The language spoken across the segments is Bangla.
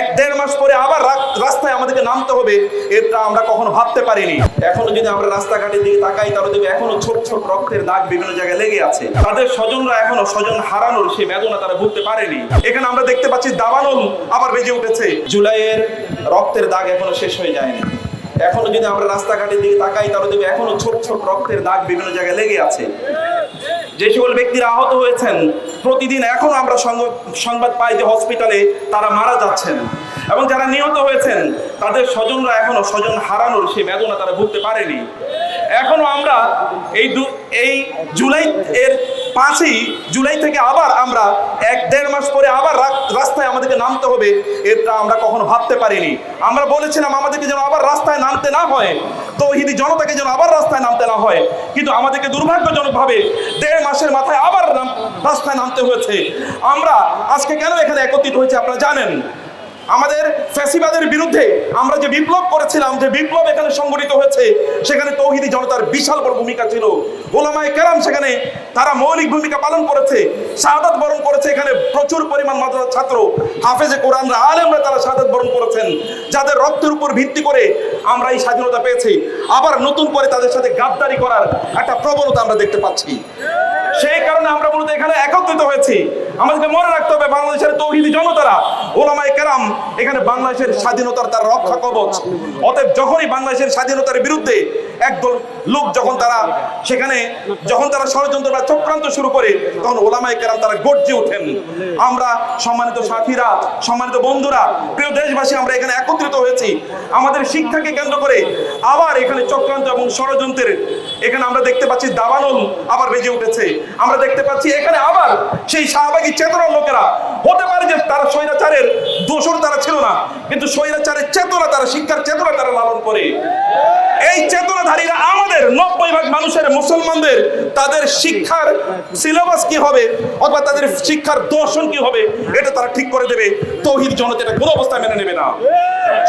এক দেড় মাস পরে আবার রাস্তায় আমাদেরকে নামতে হবে, এটা আমরা কখনো ভাবতে পারিনি। এখনও যদি আমরা রাস্তাঘাটের দিকে তাকাই, তাহলে দেখবে এখনও ছোট ছোট রক্তের দাগ বিভিন্ন জায়গায় লেগে আছে। তাদের স্বজনরা এখনও স্বজন হারানোর সেই বেদনা তারা ভুগতে পারেনি। এখানে আমরা দেখতে পাচ্ছি দাবানল আবার বেজে উঠেছে। জুলাইয়ের রক্তের দাগ এখনও শেষ হয়ে যায়নি। এখনও যদি আমরা রাস্তাঘাটের দিকে তাকাই, তাহলে দেখবে এখনও ছোট ছোট রক্তের দাগ বিভিন্ন জায়গায় লেগে আছে। যে সকল ব্যক্তিরা আহত হয়েছেন প্রতিদিন এখনও আমরা সংবাদ- পাই যে হসপিটালে তারা মারা যাচ্ছেন। এবং যারা নিহত হয়েছেন, তাদের স্বজনরা এখনও স্বজন হারানোর সেই বেদনা তারা ভুগতে পারেনি। এখনও আমরা এই দু- এই জুলাই এর পাঁচই জুলাই থেকে আবার আমরা এক দেড় মাস পরে আবার রাস্তায় আমাদেরকে নামতে হবে, এটা আমরা কখনো ভাবতে পারিনি। আমরা বলেছিলাম আমাদেরকে যেন আবার রাস্তায় নামতে না হয় তো হিদি জনতাকে যেন আবার রাস্তায় নামতে না হয়। কিন্তু আমাদেরকে দুর্ভাগ্যজনকভাবে দেড় মাসের মাথায় আবার রাস্তায় নামতে হয়েছে। আমরা আজকে কেন এখানে একত্রিত হয়েছে আপনারা জানেন? আমাদের ফ্যাসিবাদের বিরুদ্ধে আমরা যে বিপ্লব করেছিলাম, যে বিপ্লব এখানে সংগঠিত হয়েছে, সেখানে তৌহিদি জনতার বিশাল বড় ভূমিকা ছিল। ওলামায় কেরাম সেখানে তারা মৌলিক ভূমিকা পালন করেছে, শাহাদাত বরণ করেছে, এখানে প্রচুর পরিমাণ মাদ্রাসার ছাত্র, হাফেজে কোরআনরা, আলেমরা তারা শাহাদাত বরণ করেছেন। যাদের রক্তের উপর ভিত্তি করে আমরা এই স্বাধীনতা পেয়েছি। আবার নতুন করে তাদের সাথে গাদ্দারি করার একটা প্রবণতা আমরা দেখতে পাচ্ছি। সেই কারণে আমরা মূলত এখানে একত্রিত হয়েছি। আমাদেরকে মনে রাখতে হবে, বাংলাদেশের তৌহিদি জনতারা, ওলামায় কেরাম, এখানে বাংলাদেশের স্বাধীনতার তার রক্ষা কবচ। অতএব যখনই বাংলাদেশের স্বাধীনতার বিরুদ্ধে একদল লোক যখন তারা সেখানে, যখন তারা ষড়যন্ত্র বা চক্রান্ত শুরু করে, তখন ওলামায়ে কেরাম তারা গর্জে ওঠেন। আমরা সম্মানিত সাথীরা, সম্মানিত বন্ধুরা, প্রিয় দেশবাসী, আমরা এখানে একত্রিত হয়েছি। আমাদের শিক্ষাকে কেন্দ্র করে আবার এখানে চক্রান্ত এবং ষড়যন্ত্রের এখানে আমরা দেখতে পাচ্ছি দাবানল আবার বেজে উঠেছে। আমরা দেখতে পাচ্ছি এখানে আবার সেই শাহবাগী চেতনার লোকেরা। হতে পারে যে তারা স্বৈরাচারের দোষর তারা ছিল না, কিন্তু স্বৈরাচারের চেতনা তারা, শিক্ষার চেতনা তারা লালন করে। এই চেতনাধারীরা আমাদের নব্বই ভাগ মানুষের মুসলমানদের তাদের শিক্ষার সিলেবাস কি হবে অথবা তাদের শিক্ষার দর্শন কি হবে, এটা তারা ঠিক করে দেবে। তৌহিদ জনতা এটা কোনো অবস্থায় মেনে নেবে না।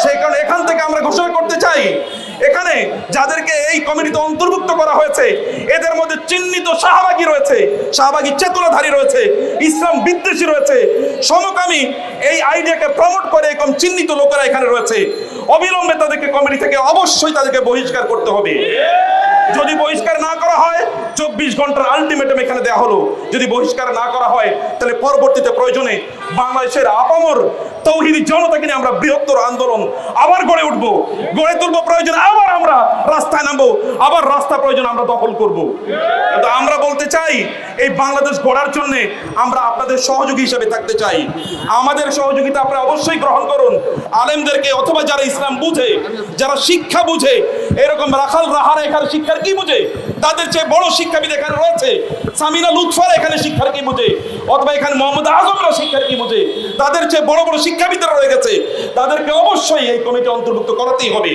সেই কারণে এখান থেকে আমরা ঘোষণা করতে চাই, এখানে যাদেরকে এই কমিটিতে অন্তর্ভুক্ত করা হয়েছে, এদের মধ্যে চিহ্নিত শাহবাগী রয়েছে, শাহবাগী চেতনাধারী রয়েছে, ইসলাম বিদ্বেষী রয়েছে, সমকামী এই আইডিয়াকে প্রমোট করে এরকম চিহ্নিত লোকেরা এখানে রয়েছে। অবিলম্বে তাদেরকে কমিটি থেকে অবশ্যই তাদেরকে বহিষ্কার করতে হবে। যদি বহিষ্কার না করা হয় চব্বিশ ঘণ্টার আলটিমেটাম এখানে দেওয়া হলো। যদি বহিষ্কার না করা হয়, তাহলে পরবর্তীতে প্রয়োজনে বাংলাদেশের আপামর তৌহিদি জনতাকে নিয়ে আমরা বৃহত্তর আন্দোলন আবার গড়ে উঠবো। গড়ে তুলবো প্রয়োজনে আবার আমরা রাস্তায় নামবো, আবার রাস্তা প্রয়োজন আমরা দখল করব। কিন্তু আমরা বলতে চাই, এই বাংলাদেশ গড়ার জন্য আমরা আপনাদের সহযোগী হিসেবে থাকতে চাই। আমাদের সহযোগিতা আপনারা অবশ্যই গ্রহণ করুন। আলেমদেরকে অথবা যারা ইসলাম বুঝে, যারা শিক্ষা বুঝে, এরকম রাখাল রাহারা এখানে শিক্ষার কি বুঝে? তাদের চেয়ে বড় শিক্ষাবিদ এখানে রয়েছে। সামিনা লুৎফার এখানে শিক্ষার কি বুঝে? অথবা এখানে মোহাম্মদ আজমরা শিক্ষার কি বুঝে? তাদের চেয়ে বড় বড় শিক্ষাবিদরা রয়ে গেছে। তাদেরকে অবশ্যই এই কমিটি অন্তর্ভুক্ত করাতেই হবে।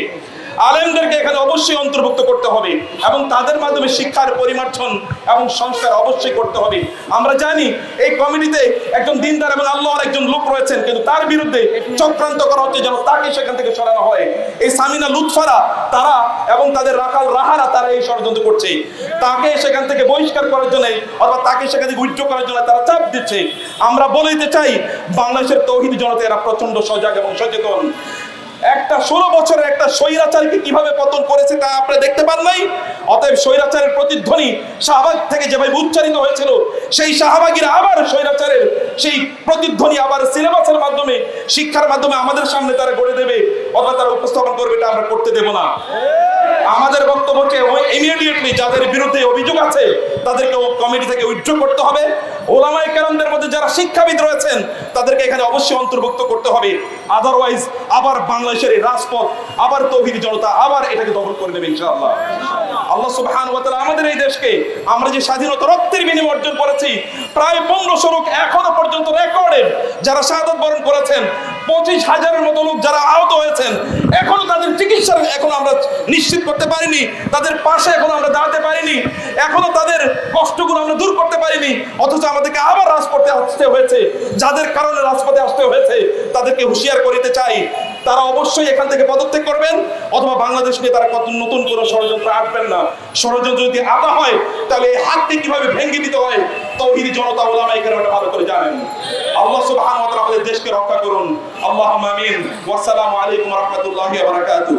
আলেমদেরকে এখানে অবশ্যই অন্তর্ভুক্ত করতে হবে এবং তাদের মাধ্যমে শিক্ষার পরিমার্জন এবং সংস্কার অবশ্যই করতে হবে। আমরা জানি এই কমিটিতে একজন দিনদার এবং আল্লাহর একজন লোক রয়েছেন, কিন্তু তার বিরুদ্ধে চক্রান্ত করা হচ্ছে যেন তাকে সেখান থেকে সরানো হয়। এই সামিনা লুৎফারা, তারা এবং তাদের রাখাল রাহারা, তারা এই ষড়যন্ত্র করছে। তাকে সেখান থেকে বহিষ্কার করার জন্য অথবা তাকে সেখান থেকে উইথড্র করার জন্য তারা চাপ দিচ্ছে। আমরা বলে দিতে চাই, বাংলাদেশের তৌহিদ জনতা এরা প্রচণ্ড সজাগ এবং সচেতন। একটা ষোলো বছরে একটা স্বৈরাচারীকে কীভাবে পতন করেছে তা আপনারা দেখতে পান নাই? অতএব স্বৈরাচারের প্রতিধ্বনি শাহবাগ থেকে যেভাবে উচ্চারিত হয়েছিল, সেই শাহবাগীরা আবার স্বৈরাচারের সেই প্রতিধ্বনি আবার সিলেবাসের মাধ্যমে, শিক্ষার মাধ্যমে আমাদের সামনে তারা গড়ে দেবে, অথবা তারা উপস্থাপন করবে এটা আমরা করতে দেব না। আমাদের বক্তব্য হচ্ছে ইমিডিয়েটলি যাদের বিরুদ্ধে অভিযোগ আছে তাদেরকে কমিটি থেকে উইথড্র করতে হবে। ওলামাই কেরামদের মধ্যে যারা শিক্ষাবিদ রয়েছেন, তাদেরকে এখানে অবশ্যই অন্তর্ভুক্ত করতে হবে। আদারওয়াইজ আবার বাংলাদেশের এই রাজপথ, আবার তৌহিদি জনতা, আবার এটাকে দখল করে নেবে ইনশাআল্লাহ। আল্লাহ সুবহান ওয়া তাআলা আমাদের এই দেশকে, আমরা যে স্বাধীনতা রক্তের বিনিময়ে অর্জন করেছি, প্রায় পনেরোশো লোক এখনও পর্যন্ত রেকর্ডেড। যারা শাহাদত বরণ করেছেন, পঁচিশ হাজারের মতো লোক যারা আহত হয়েছেন, এখনও তাদের চিকিৎসার এখন আমরা নিশ্চিত করতে পারিনি, তাদের পাশে এখনও আমরা দাঁড়াতে পারিনি, এখনও তাদের কষ্টগুলো আমরা দূর করতে পারিনি, অথচ আমাদেরকে আবার রাজপথে আসতে হয়েছে, যাদের কারণে রাজপথে আসতে হয়েছে, তাদেরকে হুঁশিয়ার করিতে চাই। তারা অবশ্যই এখান থেকে পদত্যাগ করবেন, অথবা বাংলাদেশ নিয়ে তারা কত নতুন কোনো ষড়যন্ত্র আসবেন না। ষড়যন্ত্র যদি আটা হয়, তাহলে এই হাতটি কীভাবে ভেঙে দিতে হয় তৌহিদি জনতা ওলামা এখানে ভালো করে জানেন। আল্লাহ সুবহানাহু ওয়া তাআলা আমাদের দেশকে রক্ষা করুন। আল্লাহুম্মা আমিন। ওয়াসসালামু আলাইকুম ওয়া রাহমাতুল্লাহি ওয়া বারাকাতুহু।